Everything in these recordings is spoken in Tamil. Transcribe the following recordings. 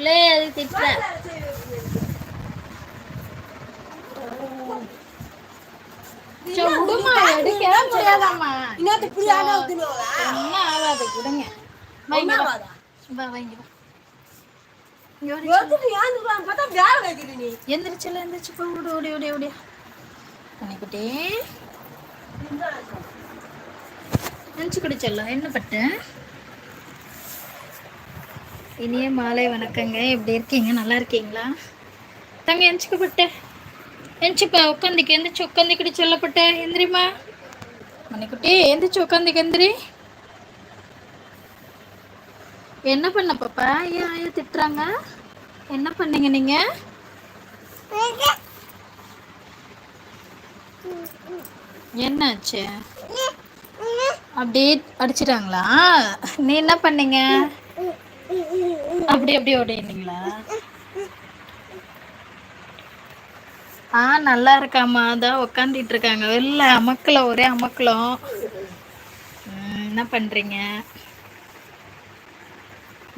பிள்ளைய அது விடுமா எடுக்கவே முடியாதாம்மா இன்னொரு புரியாத ஊத்துனோவா? ஒன்றும் ஆகாது விடுங்க வைங்க வா. வைங்க வா. எந்திரிச்சல எந்திரிச்சு ஓடி ஓடி ஓடி பண்ணிக்கிட்டே என்ன பட்டு இனிய மாலை வணக்கங்க. எப்படி இருக்கீங்க? நல்லா இருக்கீங்களா? தங்க எந்திச்சுக்கப்பட்ட எந்திச்சுப்பா உட்காந்துக்கு எந்திரிச்சு உட்காந்துக்கிட்டு சொல்லப்பட்ட. எந்திரிமா மணிக்குட்டி எந்திரிச்சு உட்காந்துக்கு எந்திரி. என்ன பண்ண பாப்பா? ஏன் ஐயா திட்டுறாங்க? என்ன பண்ணீங்க நீங்க? என்னாச்சு? அப்படியே அடிச்சிட்டாங்களா? நீ என்ன பண்ணீங்க? அப்படி அப்படி ஓடினீங்களா ஆ நல்லா இருக்காம்மா. அதான் உக்காந்துட்டு இருக்காங்க. வெளில அமக்கலம் ஒரே அமக்கலம். என்ன பண்றீங்க?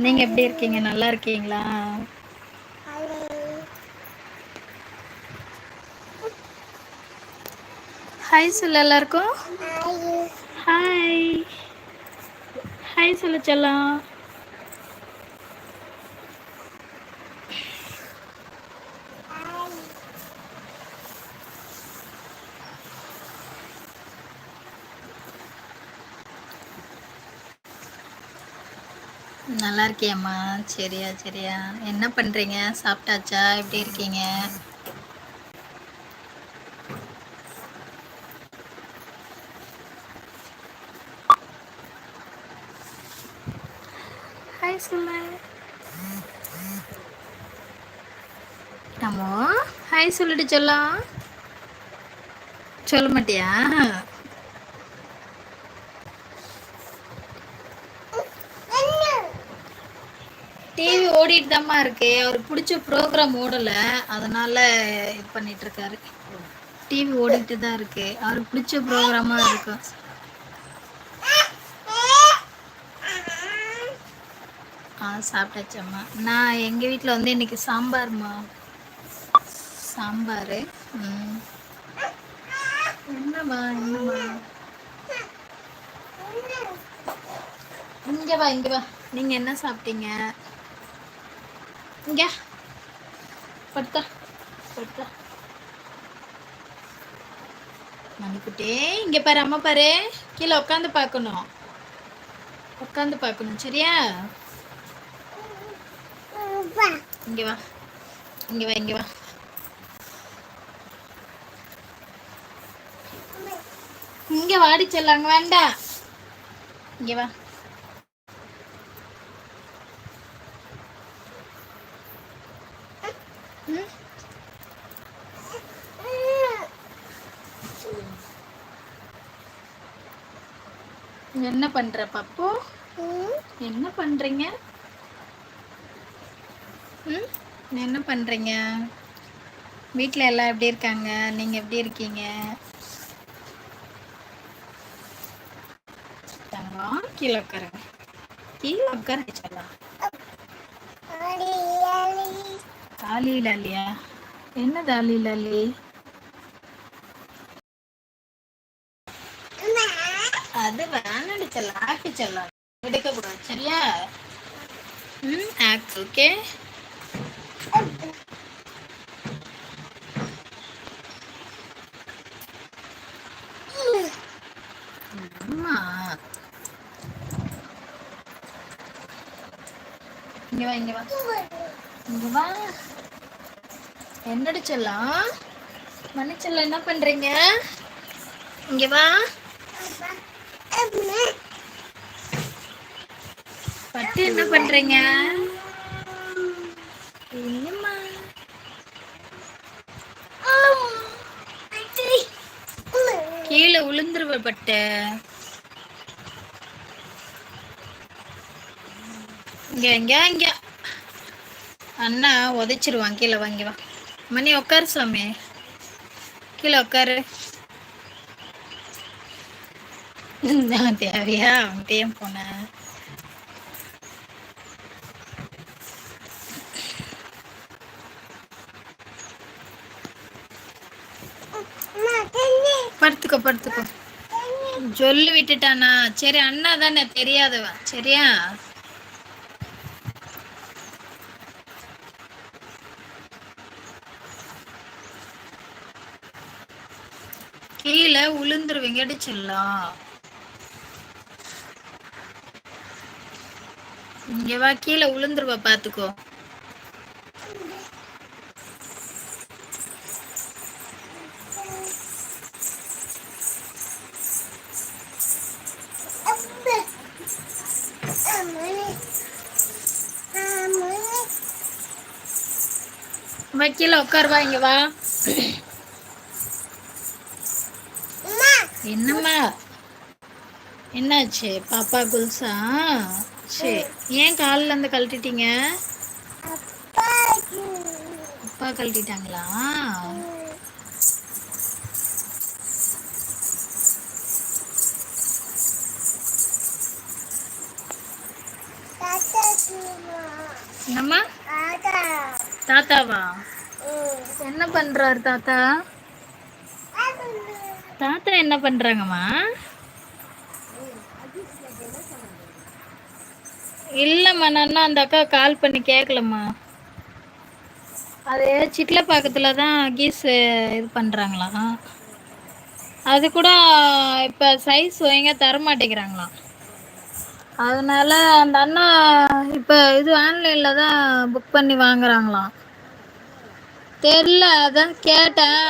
நீங்க எப்படி இருக்கீங்க? நல்லா இருக்கீங்களா? ஹாய் சொல்ல எல்லாருக்கும். ஹாய் ஹாய் சொல்ல செல்லம். நல்லா இருக்கியாம்மா சரியா சரியா. என்ன பண்றீங்க? சாப்பிட்டாச்சா? எப்படி இருக்கீங்க? ஹாய் சொல்லு அம்மோ ஹாய் சொல்லிட்டு சொல்லலாம் சொல்ல மாட்டியா? டிவி இருக்கு. அவருக்கு பிடிச்ச ப்ரோக்ராம் ஓடல. அதனால இது பண்ணிட்டு இருக்காரு. டிவி ஓடிட்டு தான் இருக்கு. அவருக்கு பிடிச்ச ப்ரோக்ராமா இருக்கும். ஆ சாப்பிட்டாச்சம்மா. நான் எங்கள் வீட்டில் வந்து இன்னைக்கு சாம்பார்மா? சாம்பார். ம். என்னம்மா என்னம்மா? இங்கே வா இங்கே வா. நீங்கள் என்ன சாப்பிட்டீங்க? இங்கே. படுத்தா படுத்தா. மணிக்குட்டே இங்கே பாரு அம்மா பாரு. கீழே உட்காந்து பார்க்கணும். உட்காந்து பார்க்கணும் சரியா? இங்க வா. இங்க வா இங்க வா. இங்கே வாடி செல்லாங்க வேண்டாம் இங்க வா. என்ன பண்ற பப்பு? என்ன பண்றீங்க? என்ன பண்ணுறீங்க வீட்டில் எல்லாம் எப்படி இருக்காங்க? நீங்கள் எப்படி இருக்கீங்க? தங்கம் கீழே உட்காருங்க. கீழே உட்கார சொல்லலாம் தாலி லாலியா? என்ன தாலி லாலி? அது வேணாடி செல்லாம் ஆக்கி செல்லாம் எடுக்கக்கூடாது. சரியா? ம் ஆக்ட் ஓகே அம்மா. இங்க வா இங்க வா. இங்க வா. என்னடி செல்லம்? மன்னிச்செல்லம் என்ன பண்றீங்க? இங்க வா. பட்டு என்ன பண்றீங்க? என்னம்மா? கீழே விழுந்துருவ பட்டு. இங்க இங்க இங்க. அண்ணா உதைச்சிருவான் கீழே வாங்கி வா. மணி உட்காரு சாமி. கீழே உட்காரு தேவையா அவன்கிட்டயும் போனேன் படுத்துக்கோ படுத்துக்கோ சொல்லி விட்டுட்டானா சரி அண்ணா தானே தெரியாதவன் சரியா கீழே உளுந்துருவீங்க அடிச்சிடலாம் இங்க வா கீழே உளுந்துருவ பாத்துக்கோ. வா கீழே உட்காருவா இங்க வா. என்னம்மா? என்னாச்சு? பாப்பா குல்சா? சரி ஏன் காலில் இருந்து கழட்டிட்டீங்க? அப்பா கழட்டிட்டாங்களா? என்னம்மா? தாத்தாவா? என்ன பண்றாரு தாத்தா? தாத்தா என்ன பண்றாங்கம்மா? இல்லம்மா நான் அந்த அக்கா கால் பண்ணி கேட்கலம்மா அது சிட்டில பக்கத்தில் தான் கீஸ் இது பண்ணுறாங்களா அது கூட இப்போ சைஸ் ஒழுங்கா தர மாட்டேங்கிறாங்களாம் அதனால அந்த அண்ணா இப்போ இது ஆன்லைனில் தான் புக் பண்ணி வாங்குறாங்களாம். தெரில அதான் கேட்டேன்.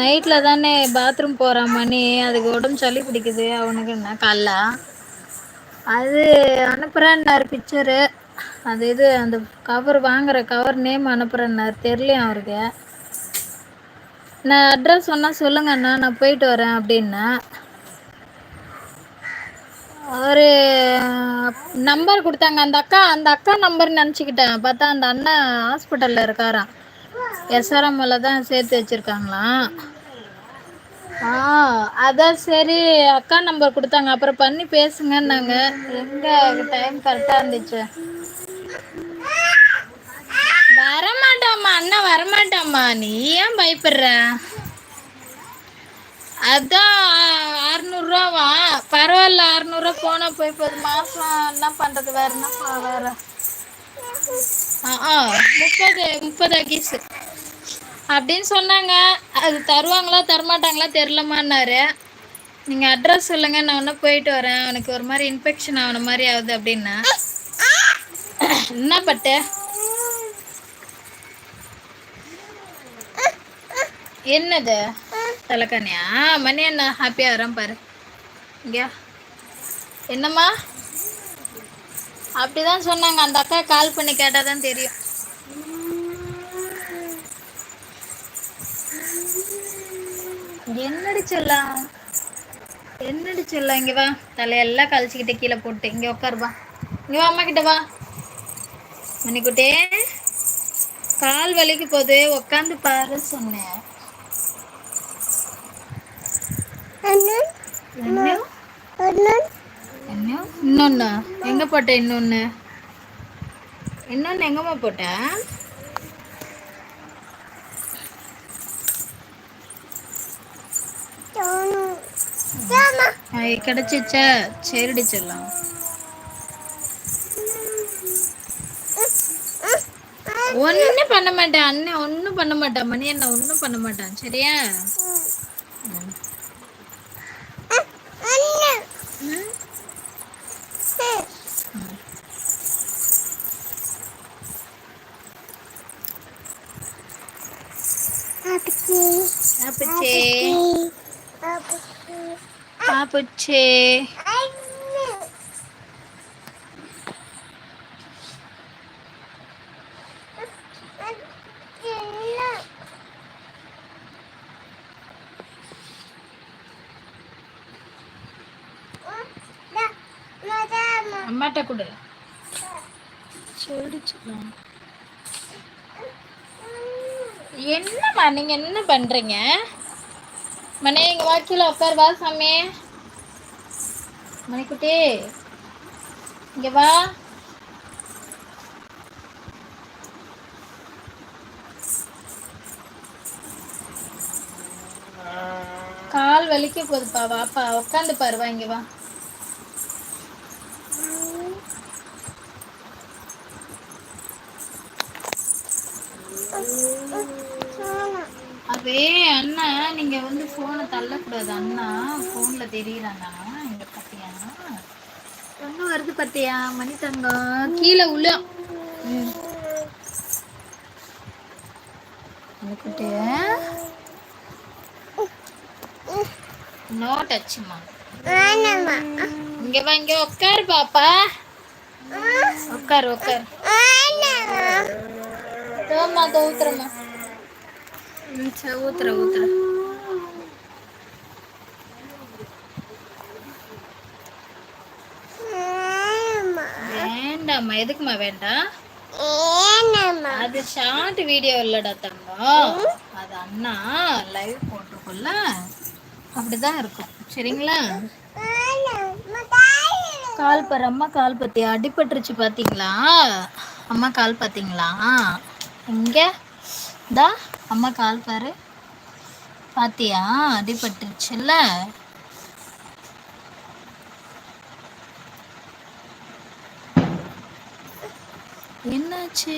நைட்டில் தானே பாத்ரூம் போகிற மணி. அதுக்கு உடம்பு சளி பிடிக்குது. அவனுக்கு என்ன காலைல? அது அனுப்புகிறேன்னாரு பிக்சரு அது இது அந்த கவர் வாங்குற கவர் நேம் அனுப்புகிறேன்னாரு தெரியலையும் அவருக்கு? நான் அட்ரஸ் சொன்னால் சொல்லுங்கண்ணா நான் போயிட்டு வரேன் அப்படின்னா. ஒரு நம்பர் கொடுத்தாங்க. அந்த அக்கா அந்த அக்கா நம்பர் நினச்சிக்கிட்டேன். பார்த்தா அந்த அண்ணன் ஹாஸ்பிட்டலில் இருக்காராம். எஸ்ஆர்எம்மில் தான் சேர்த்து வச்சுருக்காங்களாம். ஆ அதான் சரி. அக்கா நம்பர் கொடுத்தாங்க. அப்புறம் பண்ணி பேசுங்கன்னாங்க. எங்கே? டைம் கரெக்டாக இருந்துச்சு. வரமாட்டாம்மா அண்ணா வரமாட்டாம்மா. நீ ஏன் பயப்படுற? அதான் அறுநூறுவாவா? பரவாயில்ல அறநூறுவா போனால் போய் போகுது மாதம் என்ன பண்ணுறது வேற என்ன வேற? ஆ ஆ முப்பது முப்பது அகீஸு. அப்படின்னு சொன்னாங்க. அது தருவாங்களா தரமாட்டாங்களா தெரிலமான்னாரு நீங்கள் அட்ரஸ் சொல்லுங்க நான் ஒன்றும் போயிட்டு வரேன். அவனுக்கு ஒரு மாதிரி இன்ஃபெக்ஷன் ஆன மாதிரி ஆகுது அப்படின்னா. என்ன பட்டு? என்னது? தலைக்கணியா மணி என்ன ஹாப்பியாக வரேன் பாரு. இங்கே. என்னம்மா? அப்படிதான் சொன்னாங்க. அந்த அக்கா கால் பண்ணி கேட்டால் தான் தெரியும். என்னடி செல்லாம்? என்னடி செல்லம்? இங்க வா. தலையெல்லாம் கழிச்சுக்கிட்டு கீழே போட்டு. இங்க உட்காரு வா. இங்க வா அம்மா கிட்ட வா. மணிக்குட்டே கால் வலிக்கு போகுது உட்காந்து பாரு சொன்னேன். இன்னொன்னு. எங்க போட்ட இன்னொன்னு? இன்னொன்னு எங்கம்மா போட்ட? கிடைச்சிச்சா சரிடி செல்லாம் ஒன்றும் பண்ண மாட்டேன் அண்ணன் ஒன்றும் பண்ண மாட்டான் மணி அண்ணன் ஒன்றும் பண்ண மாட்டான் சரியா ம். ம். பாப்புச்சே அம்மாட்ட கொடு. சொல்லி என்னம்மா நீங்கள் என்ன பண்றீங்க? மணி இங்க வாக்கில உட்கார் வா சாமி. மணிக்குட்டி இங்க வா. கால் வலிக்க போகுதுப்பா வாப்பா. உட்காந்து பாருவா இங்க வா. அதே அண்ணா நீங்க வந்து போனை தள்ளக்கூடாது அண்ணா. போன்ல தெரியுறாங்க இங்க பாத்தியா? ஒண்ணு வருது பாத்தியா மணி தங்கம்? கீழே உள்ள. நோ டச்சுமா இங்க வா இங்க உட்காரு பாப்பா. உட்காரு உட்காரு தோமா தோ ஊத்துறமா ம் சரி ஊத்துற ஊத்துற வேண்டாம்மா எதுக்குமா வேண்டாம் அது ஷார்ட் வீடியோ இல்லடா தங்கம். அது அண்ணா லைவ் போட்டிருக்குல்ல? அப்படிதான் இருக்கும். சரிங்களா? கால் பாரு அம்மா கால் பத்தி அடிபட்டுருச்சு பாத்தீங்களா? அம்மா கால் பாத்தீங்களா? இங்க தா அம்மா கால் பாரு. பாத்தியா? அடிபட்டுருச்சுல்ல? என்னாச்சு?